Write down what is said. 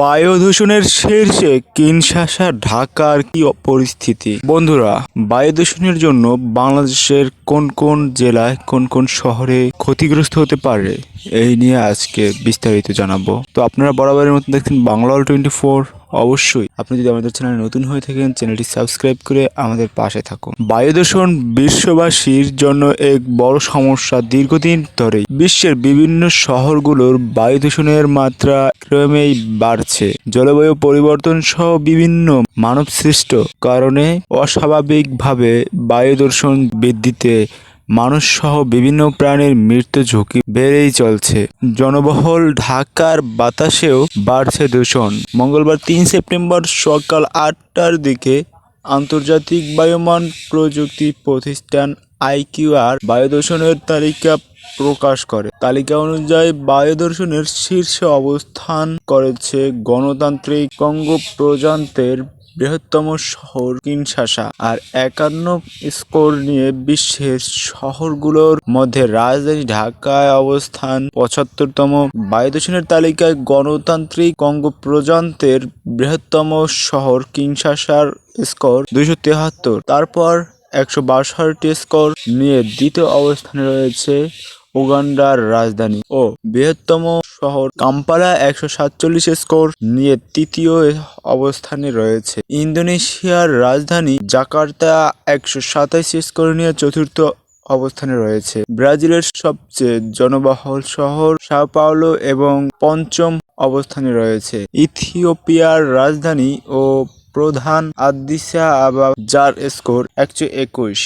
বায়ু দূষণের শীর্ষে কিনশাসা ঢাকার কি পরিস্থিতি? বন্ধুরা বায়ু দূষণের জন্য বাংলাদেশের কোন কোন জেলায়, কোন কোন শহরে ক্ষতিগ্রস্ত হতে পারে? এই নিয়ে আজকে বিস্তারিত জানাব। তো আপনারা বরাবরের মতো দেখছেন বাংলা টোয়েন্টি ফোর। অবশ্যই। আপনি যদি আমাদের চ্যানেলে নতুন হয়ে থাকেন, চ্যানেলটি সাবস্ক্রাইব করে আমাদের পাশে থাকুন। বায়ু দূষণ বিশ্ববাসীর জন্য এক বড় সমস্যা দীর্ঘদিন ধরে বিশ্বের বিভিন্ন শহরগুলোর বায়ু দূষণের মাত্রা ক্রমেই বাড়ছে। জলবায়ু পরিবর্তন সহ বিভিন্ন মানব সৃষ্ট কারণে অস্বাভাবিকভাবে বায়ু দূষণ বৃদ্ধিতে মানুষ সহ বিভিন্ন প্রাণীর মৃত্যু ঝুঁকি বেড়েই চলছে। জনবহুল ঢাকার বাতাসেও বাড়ছে দূষণ। মঙ্গলবার তিন সেপ্টেম্বর সকাল আটটার দিকে আন্তর্জাতিক বায়ুমান প্রযুক্তি প্রতিষ্ঠান আইকিউআর বায়ু দূষণের তালিকা প্রকাশ করে। তালিকা অনুযায়ী বায়ু দূষণের শীর্ষে অবস্থান করেছে গণতান্ত্রিক কঙ্গো প্রজান্তের বৃহত্তম শহর কিনশাসা আর একান্ন স্কোর নিয়ে বিশ্বের শহরগুলোর মধ্যে রাজধানী ঢাকায় অবস্থান পঁচাত্তরতম। বায়ু দূষণের তালিকায় গণতান্ত্রিক কঙ্গো প্রজান্তের বৃহত্তম শহর কিনশাসার স্কোর দুইশো তেহাত্তর। তারপর একশো বাষট্টি স্কোর নিয়ে দ্বিতীয় অবস্থানে রয়েছে উগান্ডার রাজধানী ও বৃহত্তম শহর কাম্পালা একশো সাতচল্লিশ স্কোর নিয়ে তৃতীয় অবস্থানে রয়েছে। ইন্দোনেশিয়ার রাজধানী জাকার্তা একশো সাতাইশ স্কোর নিয়ে চতুর্থ অবস্থানে রয়েছে। ব্রাজিলের সবচেয়ে জনবহুল শহর সাও পাওলো এবং পঞ্চম অবস্থানে রয়েছে। ইথিওপিয়ার রাজধানী ও প্রধান আদিসা আবা যার স্কোর একশো একুশ।